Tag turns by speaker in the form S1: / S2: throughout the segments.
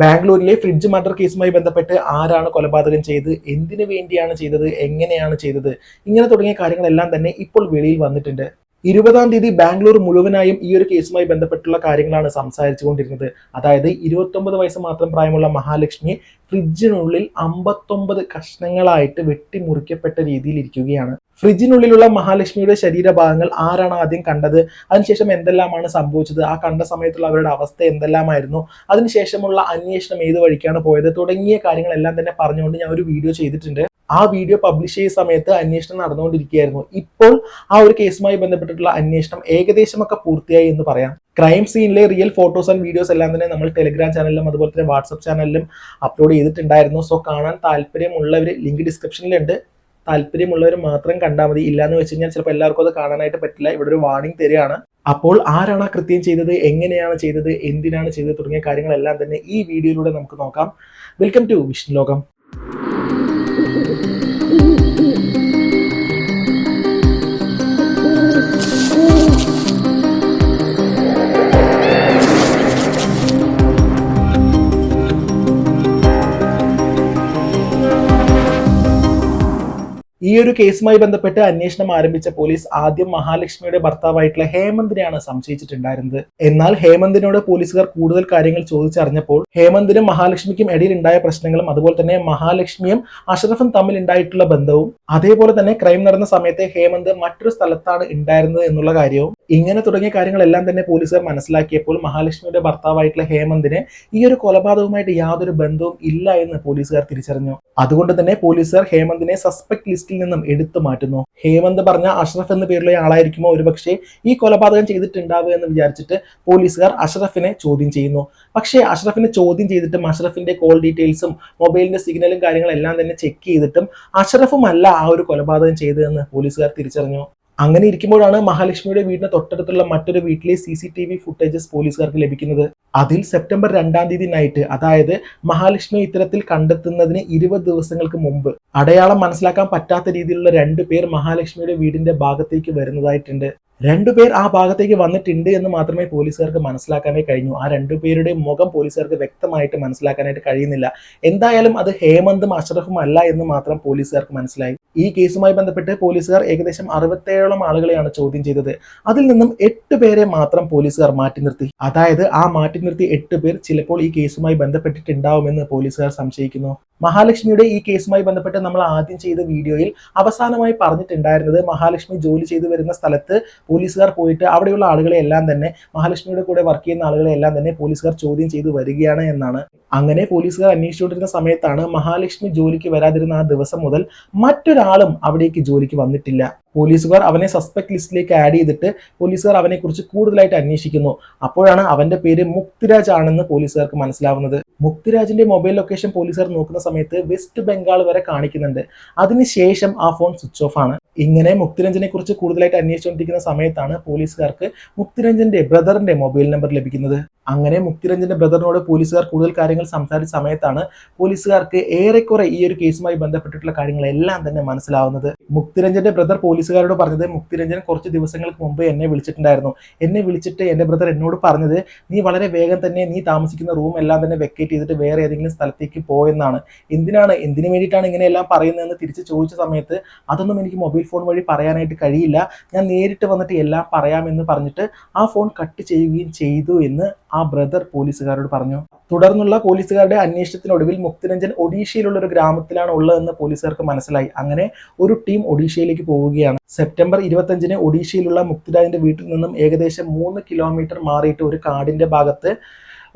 S1: ബാംഗ്ലൂരിലെ fridge murder കേസുമായി ബന്ധപ്പെട്ട് ആരാണ് കൊലപാതകം ചെയ്തത്? എന്തിനു വേണ്ടിയാണ് ചെയ്തത്? എങ്ങനെയാണ് ചെയ്തത്? ഇങ്ങനെ തുടങ്ങിയ കാര്യങ്ങളെല്ലാം തന്നെ ഇപ്പോൾ വെളിയിൽ വന്നിട്ടുണ്ട്. ഇരുപതാം തീയതി ബാംഗ്ലൂർ മുഴുവനായും ഈ ഒരു കേസുമായി ബന്ധപ്പെട്ടുള്ള കാര്യങ്ങളാണ് സംസാരിച്ചുകൊണ്ടിരുന്നത്. അതായത് ഇരുപത്തൊമ്പത് വയസ്സ് മാത്രം പ്രായമുള്ള മഹാലക്ഷ്മി ഫ്രിഡ്ജിനുള്ളിൽ അമ്പത്തൊമ്പത് കഷ്ണങ്ങളായിട്ട് വെട്ടിമുറിക്കപ്പെട്ട രീതിയിൽ ഇരിക്കുകയാണ്. ഫ്രിഡ്ജിനുള്ളിലുള്ള മഹാലക്ഷ്മിയുടെ ശരീരഭാഗങ്ങൾ ആരാണ് ആദ്യം കണ്ടത്? അതിനുശേഷം എന്തെല്ലാമാണ് സംഭവിച്ചത്? ആ കണ്ട സമയത്തുള്ള അവരുടെ അവസ്ഥ എന്തെല്ലാമായിരുന്നു? അതിനുശേഷമുള്ള അന്വേഷണം ഏത് വഴിക്കാണ് പോയത്? തുടങ്ങിയ കാര്യങ്ങളെല്ലാം തന്നെ പറഞ്ഞുകൊണ്ട് ഞാൻ ഒരു വീഡിയോ ചെയ്തിട്ടുണ്ട്. ആ വീഡിയോ പബ്ലിഷ് ചെയ്ത സമയത്ത് അന്വേഷണം നടന്നുകൊണ്ടിരിക്കുകയായിരുന്നു. ഇപ്പോൾ ആ ഒരു കേസുമായി ബന്ധപ്പെട്ടിട്ടുള്ള അന്വേഷണം ഏകദേശമൊക്കെ പൂർത്തിയായി എന്ന് പറയാം. ക്രൈം സീനിലെ റിയൽ ഫോട്ടോസ് ആൻഡ് വീഡിയോസ് എല്ലാം തന്നെ നമ്മൾ ടെലിഗ്രാം ചാനലിലും അതുപോലെ തന്നെ വാട്സപ്പ് ചാനലിലും അപ്ലോഡ് ചെയ്തിട്ടുണ്ടായിരുന്നു. സോ കാണാൻ താല്പര്യമുള്ളവർ ലിങ്ക് ഡിസ്ക്രിപ്ഷനിലുണ്ട് താല്പര്യമുള്ളവർ മാത്രം കണ്ടാൽ മതി. ഇല്ലാന്ന് വെച്ച് കഴിഞ്ഞാൽ ചിലപ്പോൾ എല്ലാവർക്കും അത് കാണാനായിട്ട് പറ്റില്ല. ഇവിടെ ഒരു വാർണിംഗ് തരികയാണ്. അപ്പോൾ ആരാണ് ആ കൃത്യം ചെയ്തത്? എങ്ങനെയാണ് ചെയ്തത്? എന്തിനാണ് ചെയ്തത്? തുടങ്ങിയ കാര്യങ്ങളെല്ലാം തന്നെ ഈ വീഡിയോയിലൂടെ നമുക്ക് നോക്കാം. വെൽക്കം ടു വിഷ്ണു ലോകം ഈ ഒരു കേസുമായി ബന്ധപ്പെട്ട് അന്വേഷണം ആരംഭിച്ച പോലീസ് ആദ്യം മഹാലക്ഷ്മിയുടെ ഭർത്താവായിട്ടുള്ള ഹേമന്തിനെയാണ് സംശയിച്ചിട്ടുണ്ടായിരുന്നത്. എന്നാൽ ഹേമന്തിനോട് പോലീസുകാർ കൂടുതൽ കാര്യങ്ങൾ ചോദിച്ചറിഞ്ഞപ്പോൾ ഹേമന്തിനും മഹാലക്ഷ്മിക്കും ഇടയിൽ ഉണ്ടായ പ്രശ്നങ്ങളും അതുപോലെ തന്നെ മഹാലക്ഷ്മിയും അഷറഫും തമ്മിൽ ഉണ്ടായിട്ടുള്ള ബന്ധവും അതേപോലെ തന്നെ ക്രൈം നടന്ന സമയത്ത് ഹേമന്ത് മറ്റൊരു സ്ഥലത്താണ് ഉണ്ടായിരുന്നത് എന്നുള്ള കാര്യവും ഇങ്ങനെ തുടങ്ങിയ കാര്യങ്ങളെല്ലാം തന്നെ പോലീസുകാർ മനസ്സിലാക്കിയപ്പോൾ മഹാലക്ഷ്മിയുടെ ഭർത്താവായിട്ടുള്ള ഹേമന്തിന് ഈ ഒരു കൊലപാതകവുമായിട്ട് യാതൊരു ബന്ധവും ഇല്ല എന്ന് പോലീസുകാർ തിരിച്ചറിഞ്ഞു. അതുകൊണ്ട് തന്നെ പോലീസുകാർ ഹേമന്തിനെ സസ്പെക്ട് ലിസ്റ്റിൽ നിന്നും എടുത്തു മാറ്റുന്നു. ഹേമന്ത് പറഞ്ഞ അഷ്റഫ് എന്ന പേരുള്ള ആളായിരിക്കുമോ? ഒരുപക്ഷെ ഈ കൊലപാതകം ചെയ്തിട്ടുണ്ടാവുക എന്ന് വിചാരിച്ചിട്ട് പോലീസുകാർ അഷ്റഫിനെ ചോദ്യം ചെയ്യുന്നു. പക്ഷേ അഷ്റഫിനെ ചോദ്യം ചെയ്തിട്ടും അഷ്റഫിന്റെ കോൾ ഡീറ്റെയിൽസും മൊബൈലിന്റെ സിഗ്നലും കാര്യങ്ങളും എല്ലാം തന്നെ ചെക്ക് ചെയ്തിട്ടും അഷ്റഫും അല്ല ആ ഒരു കൊലപാതകം ചെയ്തതെന്ന് പോലീസുകാർ തിരിച്ചറിഞ്ഞു. അങ്ങനെ ഇരിക്കുമ്പോഴാണ് മഹാലക്ഷ്മിയുടെ വീടിന് തൊട്ടടുത്തുള്ള മറ്റൊരു വീട്ടിലെ C C T V footages പോലീസുകാർക്ക് ലഭിക്കുന്നത്. അതിൽ സെപ്റ്റംബർ രണ്ടാം തീയതി നൈറ്റ് അതായത് മഹാലക്ഷ്മി ഇത്തരത്തിൽ കണ്ടെത്തുന്നതിന് ഇരുപത് ദിവസങ്ങൾക്ക് മുമ്പ്. അടയാളം മനസ്സിലാക്കാൻ പറ്റാത്ത രീതിയിലുള്ള രണ്ട് പേർ മഹാലക്ഷ്മിയുടെ വീടിന്റെ ഭാഗത്തേക്ക് വരുന്നതായിട്ടുണ്ട്. രണ്ടുപേർ ആ ഭാഗത്തേക്ക് വന്നിട്ടുണ്ട് എന്ന് മാത്രമേ പോലീസുകാർക്ക് മനസ്സിലാക്കാനേ കഴിഞ്ഞു. ആ രണ്ടുപേരുടെ മുഖം പോലീസുകാർക്ക് വ്യക്തമായിട്ട് മനസ്സിലാക്കാനായിട്ട് കഴിയുന്നില്ല. എന്തായാലും അത് ഹേമന്തും അഷ്റഫും അല്ല എന്ന് മാത്രം പോലീസുകാർക്ക് മനസ്സിലായി. ഈ കേസുമായി ബന്ധപ്പെട്ട് പോലീസുകാർ ഏകദേശം അറുപത്തേഴോളം ആളുകളെയാണ് ചോദ്യം ചെയ്തത്. അതിൽ നിന്നും എട്ട് പേരെ മാത്രം പോലീസുകാർ മാറ്റി നിർത്തി. അതായത് ആ മാറ്റി നിർത്തി എട്ട് പേർ ചിലപ്പോൾ ഈ കേസുമായി ബന്ധപ്പെട്ടിട്ടുണ്ടാവുമെന്ന് പോലീസുകാർ സംശയിക്കുന്നു. മഹാലക്ഷ്മിയുടെ ഈ കേസുമായി ബന്ധപ്പെട്ട് നമ്മൾ ആദ്യം ചെയ്ത വീഡിയോയിൽ അവസാനമായി പറഞ്ഞിട്ടുണ്ടായിരുന്നത് മഹാലക്ഷ്മി ജോലി ചെയ്തു വരുന്ന സ്ഥലത്ത് പോലീസുകാർ പോയിട്ട് അവിടെയുള്ള ആളുകളെ എല്ലാം തന്നെ മഹാലക്ഷ്മിയുടെ കൂടെ വർക്ക് ചെയ്യുന്ന ആളുകളെ എല്ലാം തന്നെ പോലീസുകാർ ചോദ്യം ചെയ്ത് വരികയാണ് എന്നാണ്. അങ്ങനെ പോലീസുകാർ അന്വേഷിച്ചുകൊണ്ടിരുന്ന സമയത്താണ് മഹാലക്ഷ്മി ജോലിക്ക് വരാതിരുന്ന ആ ദിവസം മുതൽ മറ്റൊരാളും അവിടേക്ക് ജോലിക്ക് വന്നിട്ടില്ല. പോലീസുകാർ അവനെ സസ്പെക്ട് ലിസ്റ്റിലേക്ക് ആഡ് ചെയ്തിട്ട് പോലീസുകാർ അവനെക്കുറിച്ച് കൂടുതലായിട്ട് അന്വേഷിക്കുന്നു. അപ്പോഴാണ് അവന്റെ പേര് മുക്തിരാജ് ആണെന്ന് പോലീസുകാർക്ക് മനസ്സിലാവുന്നത്. മുക്തിരാജിന്റെ മൊബൈൽ ലൊക്കേഷൻ പോലീസുകാർ നോക്കുന്ന സമയത്ത് വെസ്റ്റ് ബംഗാൾ വരെ കാണിക്കുന്നുണ്ട്. അതിനുശേഷം ആ ഫോൺ സ്വിച്ച് ഓഫ് ആണ്. ഇങ്ങനെ മുക്തിരഞ്ജനെ കുറിച്ച് കൂടുതലായിട്ട് അന്വേഷിച്ചുകൊണ്ടിരിക്കുന്ന സമയത്താണ് പോലീസുകാർക്ക് മുക്തിരഞ്ജന്റെ ബ്രദറിന്റെ മൊബൈൽ നമ്പർ ലഭിക്കുന്നത്. അങ്ങനെ മുക്തിരഞ്ജന്റെ ബ്രദറിനോട് പോലീസുകാർ കൂടുതൽ കാര്യങ്ങൾ സംസാരിച്ച സമയത്താണ് പോലീസുകാർക്ക് ഏറെക്കുറെ ഈ ഒരു കേസുമായി ബന്ധപ്പെട്ടിട്ടുള്ള കാര്യങ്ങളെല്ലാം തന്നെ മനസ്സിലാവുന്നത്. മുക്തിരഞ്ജന്റെ ബ്രദർ പോലീസുകാരോട് പറഞ്ഞത് മുക്തിരഞ്ജൻ കുറച്ച് ദിവസങ്ങൾക്ക് മുമ്പ് എന്നെ വിളിച്ചിട്ടുണ്ടായിരുന്നു. എന്നെ വിളിച്ചിട്ട് എന്റെ ബ്രദർ എന്നോട് പറഞ്ഞത് നീ വളരെ വേഗം തന്നെ നീ താമസിക്കുന്ന റൂം എല്ലാം തന്നെ വെക്കേറ്റ് ചെയ്തിട്ട് വേറെ ഏതെങ്കിലും സ്ഥലത്തേക്ക് പോയെന്നാണ് എന്തിനാണ്? എന്തിനു വേണ്ടിയിട്ടാണ് ഇങ്ങനെയെല്ലാം പറയുന്നതെന്ന് തിരിച്ച് ചോദിച്ച സമയത്ത് അതൊന്നും എനിക്ക് മൊബൈൽ ഫോൺ വഴി പറയാനായിട്ട് കഴിയില്ല. ഞാൻ നേരിട്ട് വന്നിട്ട് എല്ലാം പറയാമെന്ന് പറഞ്ഞിട്ട് ആ ഫോൺ കട്ട് ചെയ്യുകയും ചെയ്തു എന്ന് ആ ബ്രദർ പോലീസുകാരോട് പറഞ്ഞു. തുടർന്നുള്ള പോലീസുകാരുടെ അന്വേഷണത്തിനൊടുവിൽ മുക്തിരഞ്ജൻ ഒഡീഷയിലുള്ള ഒരു ഗ്രാമത്തിലാണ് ഉള്ളതെന്ന് പോലീസുകാർക്ക് മനസ്സിലായി. അങ്ങനെ ഒരു ടീം ഒഡീഷയിലേക്ക് പോവുകയാണ്. സെപ്റ്റംബർ ഇരുപത്തഞ്ചിന് ഒഡീഷയിലുള്ള മുക്തിരാജിന്റെ വീട്ടിൽ നിന്നും ഏകദേശം മൂന്ന് കിലോമീറ്റർ മാറിയിട്ട് ഒരു കാടിന്റെ ഭാഗത്ത്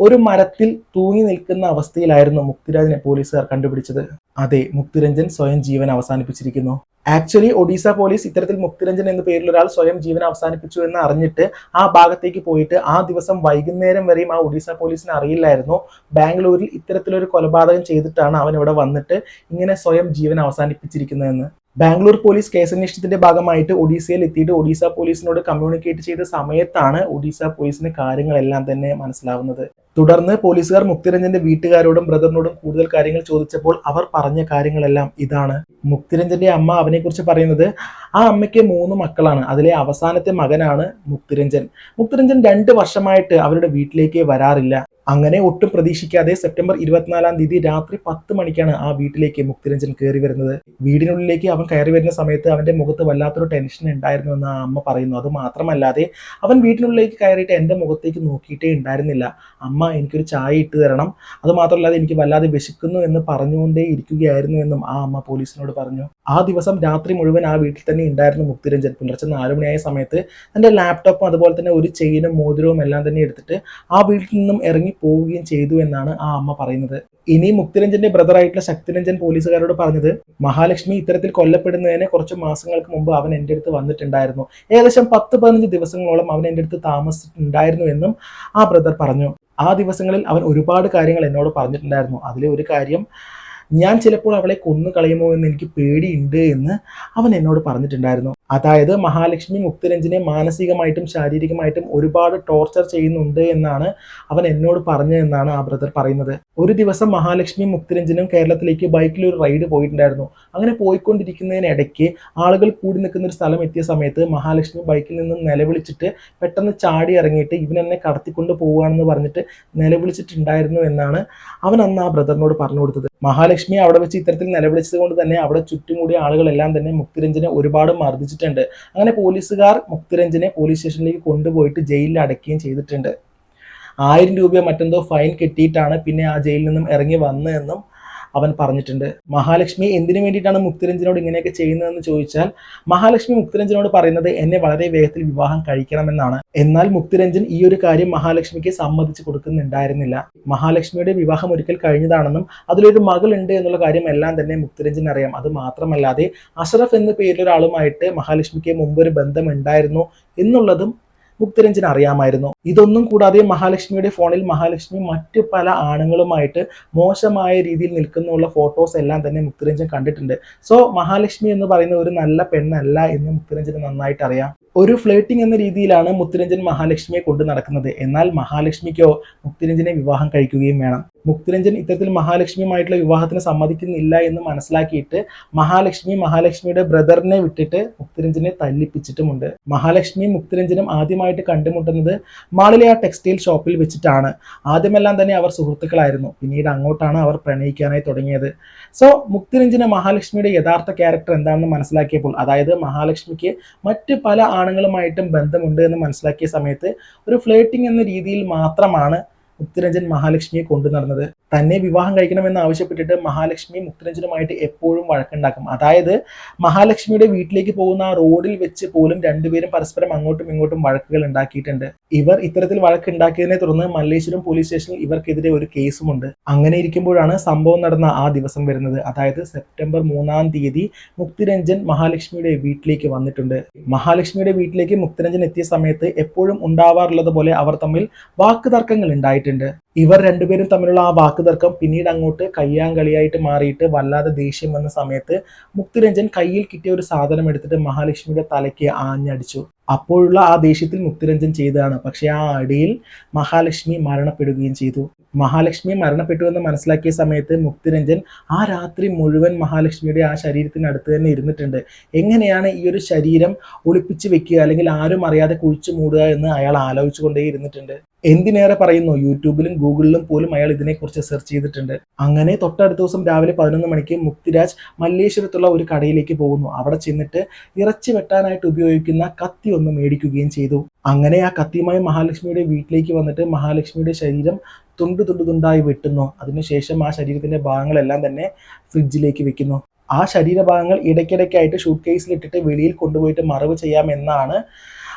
S1: ഒരു മരത്തിൽ തൂങ്ങി നിൽക്കുന്ന അവസ്ഥയിലായിരുന്നു മുക്തിരാജിനെ പോലീസുകാർ കണ്ടുപിടിച്ചത്. അതെ മുക്തിരഞ്ജൻ സ്വയം ജീവൻ അവസാനിപ്പിച്ചിരിക്കുന്നു. ആക്ച്വലി ഒഡീസ പോലീസ് ഇത്തരത്തിൽ മുക്തിരഞ്ജൻ എന്ന പേരിൽ ഒരാൾ സ്വയം ജീവൻ അവസാനിപ്പിച്ചു എന്ന് അറിഞ്ഞിട്ട് ആ ഭാഗത്തേക്ക് പോയിട്ട് ആ ദിവസം വൈകുന്നേരം വരെയും ആ ഒഡീസ പോലീസിന് അറിയില്ലായിരുന്നു. ബാംഗ്ലൂരിൽ ഇത്തരത്തിലൊരു കൊലപാതകം ചെയ്തിട്ടാണ് അവൻ ഇവിടെ വന്നിട്ട് ഇങ്ങനെ സ്വയം ജീവൻ അവസാനിപ്പിച്ചിരിക്കുന്നതെന്ന്. ബാംഗ്ലൂർ പോലീസ് കേസന്വേഷണത്തിന്റെ ഭാഗമായിട്ട് ഒഡീസയിൽ എത്തിയിട്ട് ഒഡീസ പോലീസിനോട് കമ്മ്യൂണിക്കേറ്റ് ചെയ്ത സമയത്താണ് ഒഡീസ പോലീസിന് കാര്യങ്ങളെല്ലാം തന്നെ മനസ്സിലാവുന്നത്. തുടർന്ന് പോലീസുകാർ മുക്തിരഞ്ജന്റെ വീട്ടുകാരോടും ബ്രദറിനോടും കൂടുതൽ കാര്യങ്ങൾ ചോദിച്ചപ്പോൾ അവർ പറഞ്ഞ കാര്യങ്ങളെല്ലാം ഇതാണ്. മുക്തിരഞ്ജന്റെ അമ്മ അവനെക്കുറിച്ച് പറയുന്നത് ആ അമ്മയ്ക്ക് മൂന്ന് മക്കളാണ്. അതിലെ അവസാനത്തെ മകനാണ് മുക്തിരഞ്ജൻ. മുക്തിരഞ്ജൻ രണ്ട് വർഷമായിട്ട് അവരുടെ വീട്ടിലേക്ക് വരാറില്ല. അങ്ങനെ ഒട്ടും പ്രതീക്ഷിക്കാതെ സെപ്റ്റംബർ ഇരുപത്തിനാലാം തീയതി രാത്രി പത്ത് മണിക്കാണ് ആ വീട്ടിലേക്ക് മുക്തിരഞ്ജൻ കയറി വരുന്നത്. വീടിനുള്ളിലേക്ക് അവൻ കയറി വരുന്ന സമയത്ത് അവന്റെ മുഖത്ത് വല്ലാത്തൊരു ടെൻഷൻ ഉണ്ടായിരുന്നു എന്ന് ആ അമ്മ പറയുന്നു. അത് മാത്രമല്ലാതെ അവൻ വീട്ടിനുള്ളിലേക്ക് കയറിയിട്ട് എന്റെ മുഖത്തേക്ക് നോക്കിയിട്ടേ ഉണ്ടായിരുന്നില്ല. അമ്മ എനിക്കൊരു ചായ ഇട്ട് തരണം. അത് മാത്രമല്ലാതെ എനിക്ക് വല്ലാതെ വിശക്കുന്നു എന്ന് പറഞ്ഞുകൊണ്ടേ ഇരിക്കുകയായിരുന്നു എന്നും ആ അമ്മ പോലീസിനോട് പറഞ്ഞു. ആ ദിവസം രാത്രി മുഴുവൻ ആ വീട്ടിൽ തന്നെ ഉണ്ടായിരുന്നു മുക്തിരഞ്ജൻ. പുലർച്ചെ നാലുമണിയായ സമയത്ത് തന്റെ ലാപ്ടോപ്പും അതുപോലെ തന്നെ ഒരു ചെയിനും മോതിരവും എല്ലാം തന്നെ എടുത്തിട്ട് ആ വീട്ടിൽ നിന്നും ഇറങ്ങി പോവുകയും ചെയ്തു എന്നാണ് ആ അമ്മ പറയുന്നത്. ഇനി മുക്തിരഞ്ജന്റെ ബ്രദർ ആയിട്ടുള്ള ശക്തിരഞ്ജൻ പോലീസുകാരോട് പറഞ്ഞത് മഹാലക്ഷ്മി ഇത്തരത്തിൽ കൊല്ലപ്പെടുന്നതിന് കുറച്ച് മാസങ്ങൾക്ക് മുമ്പ് അവൻ എന്റെ അടുത്ത് വന്നിട്ടുണ്ടായിരുന്നു. ഏകദേശം പത്ത് പതിനഞ്ച് ദിവസങ്ങളോളം അവൻ എന്റെ അടുത്ത് താമസിച്ചിട്ടുണ്ടായിരുന്നു എന്നും ആ ബ്രദർ പറഞ്ഞു. ആ ദിവസങ്ങളിൽ അവൻ ഒരുപാട് കാര്യങ്ങൾ എന്നോട് പറഞ്ഞിട്ടുണ്ടായിരുന്നു. അതിലെ ഒരു കാര്യം ഞാൻ ചിലപ്പോൾ അവളെ കൊന്നു കളയുമോ എന്ന് എനിക്ക് പേടിയുണ്ട് എന്ന് അവൻ എന്നോട് പറഞ്ഞിട്ടുണ്ടായിരുന്നു. അതായത് മഹാലക്ഷ്മി മുക്തിരഞ്ജനെ മാനസികമായിട്ടും ശാരീരികമായിട്ടും ഒരുപാട് ടോർച്ചർ ചെയ്യുന്നുണ്ട് എന്നാണ് അവൻ എന്നോട് പറഞ്ഞതെന്നാണ് ആ ബ്രദർ പറയുന്നത്. ഒരു ദിവസം മഹാലക്ഷ്മി മുക്തിരഞ്ജനും കേരളത്തിലേക്ക് ബൈക്കിൽ ഒരു റൈഡ് പോയിട്ടുണ്ടായിരുന്നു. അങ്ങനെ പോയിക്കൊണ്ടിരിക്കുന്നതിനിടയ്ക്ക് ആളുകൾ കൂടി നിൽക്കുന്ന ഒരു സ്ഥലം എത്തിയ സമയത്ത് മഹാലക്ഷ്മി ബൈക്കിൽ നിന്നും നിലവിളിച്ചിട്ട് പെട്ടെന്ന് ചാടി ഇറങ്ങിയിട്ട് ഇവൻ എന്നെ കടത്തിക്കൊണ്ട് പോവുകയാണെന്ന് പറഞ്ഞിട്ട് നിലവിളിച്ചിട്ടുണ്ടായിരുന്നു എന്നാണ് അവൻ അന്ന് ആ ബ്രദറിനോട് പറഞ്ഞു കൊടുത്തത്. മഹാലക്ഷ്മി അവിടെ വെച്ച് ഇത്തരത്തിൽ നിലവിളിച്ചത് കൊണ്ട് തന്നെ അവിടെ ചുറ്റും കൂടിയ ആളുകളെല്ലാം തന്നെ മുക്തിരഞ്ജനെ ഒരുപാട് മർദ്ദിച്ചിട്ടുണ്ട്. അങ്ങനെ പോലീസുകാർ മുക്തിരഞ്ജനെ പോലീസ് സ്റ്റേഷനിലേക്ക് കൊണ്ടുപോയിട്ട് ജയിലിൽ അടയ്ക്കുകയും ചെയ്തിട്ടുണ്ട്. ആയിരം രൂപയോ മറ്റെന്തോ ഫൈൻ കെട്ടിയിട്ടാണ് പിന്നെ ആ ജയിലിൽ നിന്നും ഇറങ്ങി വന്നതെന്നും അവൻ പറഞ്ഞിട്ടുണ്ട് മഹാലക്ഷ്മി എന്തിനു വേണ്ടിയിട്ടാണ് മുക്തിരഞ്ജനോട് ഇങ്ങനെയൊക്കെ ചെയ്യുന്നതെന്ന് ചോദിച്ചാൽ മഹാലക്ഷ്മി മുക്തിരഞ്ജനോട് പറയുന്നത് എന്നെ വളരെ വേഗത്തിൽ വിവാഹം കഴിക്കണമെന്നാണ്. എന്നാൽ മുക്തിരഞ്ജൻ ഈ ഒരു കാര്യം മഹാലക്ഷ്മിക്ക് സമ്മതിച്ചു കൊടുക്കുന്നുണ്ടായിരുന്നില്ല. മഹാലക്ഷ്മിയുടെ വിവാഹം ഒരിക്കൽ കഴിഞ്ഞതാണെന്നും അതിലൊരു മകളുണ്ട് എന്നുള്ള കാര്യം എല്ലാം തന്നെ മുക്തിരഞ്ജൻ അറിയാം. അത് മാത്രമല്ലാതെ അഷറഫ് എന്ന പേരിലൊരാളുമായിട്ട് മഹാലക്ഷ്മിക്ക് മുമ്പ് ഒരു ബന്ധമുണ്ടായിരുന്നു എന്നുള്ളതും മുക്തിരഞ്ജൻ അറിയാമായിരുന്നു. ഇതൊന്നും കൂടാതെ മഹാലക്ഷ്മിയുടെ ഫോണിൽ മഹാലക്ഷ്മി മറ്റ് പല ആണുങ്ങളുമായിട്ട് മോശമായ രീതിയിൽ നിൽക്കുന്നുള്ള ഫോട്ടോസ് എല്ലാം തന്നെ മുക്തിരഞ്ജൻ കണ്ടിട്ടുണ്ട്. സോ മഹാലക്ഷ്മി എന്ന് പറയുന്ന ഒരു നല്ല പെണ്ണല്ല എന്ന് മുക്തിരഞ്ജന് നന്നായിട്ട് അറിയാം. ഒരു ഫ്ലേട്ടിംഗ് എന്ന രീതിയിലാണ് മുത്തുരഞ്ജൻ മഹാലക്ഷ്മിയെ കൊണ്ടു നടക്കുന്നത്. എന്നാൽ മഹാലക്ഷ്മിക്കോ മുക്തിരഞ്ജനെ വിവാഹം കഴിക്കുകയും വേണം. മുക്തിരഞ്ജൻ ഇത്തരത്തിൽ മഹാലക്ഷ്മിയുമായിട്ടുള്ള വിവാഹത്തിന് സമ്മതിക്കുന്നില്ല എന്ന് മനസ്സിലാക്കിയിട്ട് മഹാലക്ഷ്മി മഹാലക്ഷ്മിയുടെ ബ്രദറിനെ വിട്ടിട്ട് മുക്തിരഞ്ജനെ തല്ലിപ്പിച്ചിട്ടുമുണ്ട്. മഹാലക്ഷ്മിയും മുക്തിരഞ്ജനും ആദ്യമായിട്ട് കണ്ടുമുട്ടുന്നത് മാളിലെ ആ ടെക്സ്റ്റൈൽ ഷോപ്പിൽ വെച്ചിട്ടാണ്. ആദ്യമെല്ലാം തന്നെ അവർ സുഹൃത്തുക്കളായിരുന്നു. പിന്നീട് അങ്ങോട്ടാണ് അവർ പ്രണയിക്കാനായി തുടങ്ങിയത്. സോ മുക്തിരഞ്ജന് മഹാലക്ഷ്മിയുടെ യഥാർത്ഥ ക്യാരക്ടർ എന്താണെന്ന് മനസ്സിലാക്കിയപ്പോൾ അതായത് മഹാലക്ഷ്മിക്ക് മറ്റ് പല ആണുങ്ങളുമായിട്ടും ബന്ധമുണ്ട് എന്ന് മനസ്സിലാക്കിയ സമയത്ത് ഒരു ഫ്ലേട്ടിംഗ് എന്ന രീതിയിൽ മാത്രമാണ് മുക്തിരഞ്ജൻ മഹാലക്ഷ്മിയെ കൊണ്ടു നടന്നത്. തന്നെ വിവാഹം കഴിക്കണമെന്ന് ആവശ്യപ്പെട്ടിട്ട് മഹാലക്ഷ്മി മുക്തിരഞ്ജനുമായിട്ട് എപ്പോഴും വഴക്കുണ്ടാക്കും. അതായത് മഹാലക്ഷ്മിയുടെ വീട്ടിലേക്ക് പോകുന്ന റോഡിൽ വെച്ച് പോലും രണ്ടുപേരും പരസ്പരം അങ്ങോട്ടും ഇങ്ങോട്ടും വഴക്കുകൾ ഉണ്ടാക്കിയിട്ടുണ്ട്. ഇവർ ഇത്തരത്തിൽ വഴക്കുണ്ടാക്കിയതിനെ തുടർന്ന് മല്ലേശ്വരം പോലീസ് സ്റ്റേഷനിൽ ഇവർക്കെതിരെ ഒരു കേസുമുണ്ട്. അങ്ങനെ ഇരിക്കുമ്പോഴാണ് സംഭവം നടന്ന ആ ദിവസം വരുന്നത്. അതായത് സെപ്റ്റംബർ മൂന്നാം തീയതി മുക്തിരഞ്ജൻ മഹാലക്ഷ്മിയുടെ വീട്ടിലേക്ക് വന്നിട്ടുണ്ട്. മഹാലക്ഷ്മിയുടെ വീട്ടിലേക്ക് മുക്തിരഞ്ജൻ എത്തിയ സമയത്ത് എപ്പോഴും ഉണ്ടാവാറുള്ളത് പോലെ അവർ തമ്മിൽ വാക്ക് തർക്കങ്ങൾ ഉണ്ടായിട്ടുണ്ട് ഇവർ രണ്ടുപേരും തമ്മിലുള്ള ആ വാക്കുതർക്കം പിന്നീട് അങ്ങോട്ട് കയ്യാങ്കളിയായിട്ട് മാറിയിട്ട് വല്ലാതെ ദേഷ്യം വന്ന സമയത്ത് മുക്തിരഞ്ജൻ കയ്യിൽ കിട്ടിയ ഒരു സാധനം എടുത്തിട്ട് മഹാലക്ഷ്മിയുടെ തലയ്ക്ക് ആഞ്ഞടിച്ചു. അപ്പോഴുള്ള ആ ദേഷ്യത്തിൽ മുക്തിരഞ്ജൻ ചെയ്തതാണ്. പക്ഷെ ആ അടിയിൽ മഹാലക്ഷ്മി മരണപ്പെടുകയും ചെയ്തു. മഹാലക്ഷ്മി മരണപ്പെട്ടു എന്ന് മനസ്സിലാക്കിയ സമയത്ത് മുക്തിരഞ്ജൻ ആ രാത്രി മുഴുവൻ മഹാലക്ഷ്മിയുടെ ആ ശരീരത്തിനടുത്ത് തന്നെ ഇരുന്നിട്ടുണ്ട്. എങ്ങനെയാണ് ഈ ഒരു ശരീരം ഒളിപ്പിച്ച് വെക്കുക അല്ലെങ്കിൽ ആരും അറിയാതെ കുഴിച്ചു മൂടുക എന്ന് അയാൾ ആലോചിച്ചുകൊണ്ടേ ഇരുന്നിട്ടുണ്ട് എന്തിനേറെ പറയുന്നു? യൂട്യൂബിലും ഗൂഗിളിലും പോലും അയാൾ ഇതിനെക്കുറിച്ച് സെർച്ച് ചെയ്തിട്ടുണ്ട്. അങ്ങനെ തൊട്ടടുത്ത ദിവസം രാവിലെ പതിനൊന്ന് മണിക്ക് മുക്തിരാജ് മല്ലേശ്വരത്തുള്ള ഒരു കടയിലേക്ക് പോകുന്നു. അവിടെ ചെന്നിട്ട് ഇറച്ചി വെട്ടാനായിട്ട് ഉപയോഗിക്കുന്ന കത്തി ഒന്ന് മേടിക്കുകയും ചെയ്തു. അങ്ങനെ ആ കത്തിയുമായി മഹാലക്ഷ്മിയുടെ വീട്ടിലേക്ക് വന്നിട്ട് മഹാലക്ഷ്മിയുടെ ശരീരം തുണ്ട് തുണ്ട് തുണ്ടായി വെട്ടുന്നു. അതിനുശേഷം ആ ശരീരത്തിന്റെ ഭാഗങ്ങളെല്ലാം തന്നെ ഫ്രിഡ്ജിലേക്ക് വെക്കുന്നു. ആ ശരീരഭാഗങ്ങൾ ഇടയ്ക്കിടയ്ക്കായിട്ട് ഷൂട്ട് കേസിലിട്ടിട്ട് വെളിയിൽ കൊണ്ടുപോയിട്ട് മറവ് ചെയ്യാമെന്നാണ്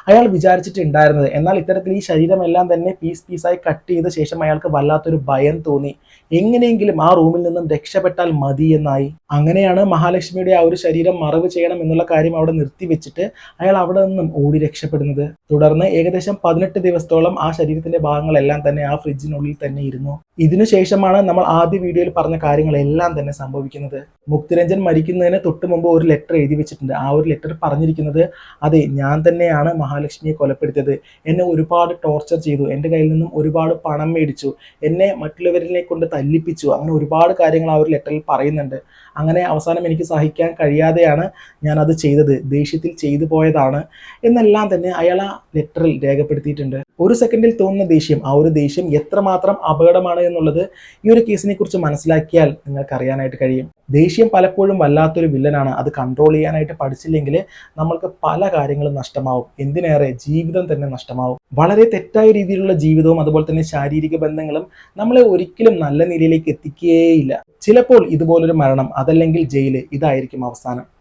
S1: അയാൾ വിചാരിച്ചിട്ടുണ്ടായിരുന്നത്. എന്നാൽ ഇത്തരത്തിൽ ഈ ശരീരമെല്ലാം തന്നെ പീസ് പീസായി കട്ട് ചെയ്ത ശേഷം അയാൾക്ക് വല്ലാത്തൊരു ഭയം തോന്നി. എങ്ങനെയെങ്കിലും ആ റൂമിൽ നിന്നും രക്ഷപ്പെട്ടാൽ മതി എന്നായി. അങ്ങനെയാണ് മഹാലക്ഷ്മിയുടെ ആ ഒരു ശരീരം മറവ് ചെയ്യണം എന്നുള്ള കാര്യം അവിടെ നിർത്തിവെച്ചിട്ട് അയാൾ അവിടെ നിന്നും ഓടി രക്ഷപ്പെടുന്നത്. തുടർന്ന് ഏകദേശം പതിനെട്ട് ദിവസത്തോളം ആ ശരീരത്തിന്റെ ഭാഗങ്ങളെല്ലാം തന്നെ ആ ഫ്രിഡ്ജിനുള്ളിൽ തന്നെ ഇരുന്നു. ഇതിനുശേഷമാണ് നമ്മൾ ആദ്യ വീഡിയോയിൽ പറഞ്ഞ കാര്യങ്ങളെല്ലാം തന്നെ സംഭവിക്കുന്നത്. മുക്തിരഞ്ജൻ മരിക്കുന്നതിന് തൊട്ട് മുമ്പ് ഒരു ലെറ്റർ എഴുതി വെച്ചിട്ടുണ്ട്. ആ ഒരു ലെറ്റർ പറഞ്ഞിരിക്കുന്നത് അതെ ഞാൻ തന്നെയാണ് മഹാലക്ഷ്മിയെ കൊലപ്പെടുത്തിയത്. എന്നെ ഒരുപാട് ടോർച്ചർ ചെയ്തു. എന്റെ കയ്യിൽ നിന്നും ഒരുപാട് പണം മേടിച്ചു. എന്നെ മറ്റുള്ളവരിനെ കൊണ്ട് തല്ലിപ്പിച്ചു. അങ്ങനെ ഒരുപാട് കാര്യങ്ങൾ ആ ഒരു ലെറ്ററിൽ പറയുന്നുണ്ട്. അങ്ങനെ അവസാനം എനിക്ക് സഹിക്കാൻ കഴിയാതെയാണ് ഞാനത് ചെയ്തത്. ദേഷ്യത്തിൽ ചെയ്തു പോയതാണ്. എന്നെല്ലാം തന്നെ അയാൾ ആ ലെറ്ററിൽ രേഖപ്പെടുത്തിയിട്ടുണ്ട്. ഒരു സെക്കൻഡിൽ തോന്നുന്ന ദേഷ്യം ആ ഒരു ദേഷ്യം എത്രമാത്രം അപകടമാണ് എന്നുള്ളത് ഈ ഒരു കേസിനെ കുറിച്ച് മനസ്സിലാക്കിയാൽ നിങ്ങൾക്ക് അറിയാനായിട്ട് കഴിയും. ദേഷ്യം പലപ്പോഴും വല്ലാത്തൊരു വില്ലനാണ്. അത് കൺട്രോൾ ചെയ്യാനായിട്ട് പഠിച്ചില്ലെങ്കിൽ നമ്മൾക്ക് പല കാര്യങ്ങളും നഷ്ടമാവും. എന്തിനേറെ ജീവിതം തന്നെ നഷ്ടമാവും. വളരെ തെറ്റായ രീതിയിലുള്ള ജീവിതവും അതുപോലെ തന്നെ ശാരീരിക ബന്ധങ്ങളും നമ്മളെ ഒരിക്കലും നല്ല നിലയിലേക്ക് എത്തിക്കുകയേയില്ല ചിലപ്പോൾ ഇതുപോലൊരു മരണം അതല്ലെങ്കിൽ ജയിൽ ഇതായിരിക്കും അവസാനം.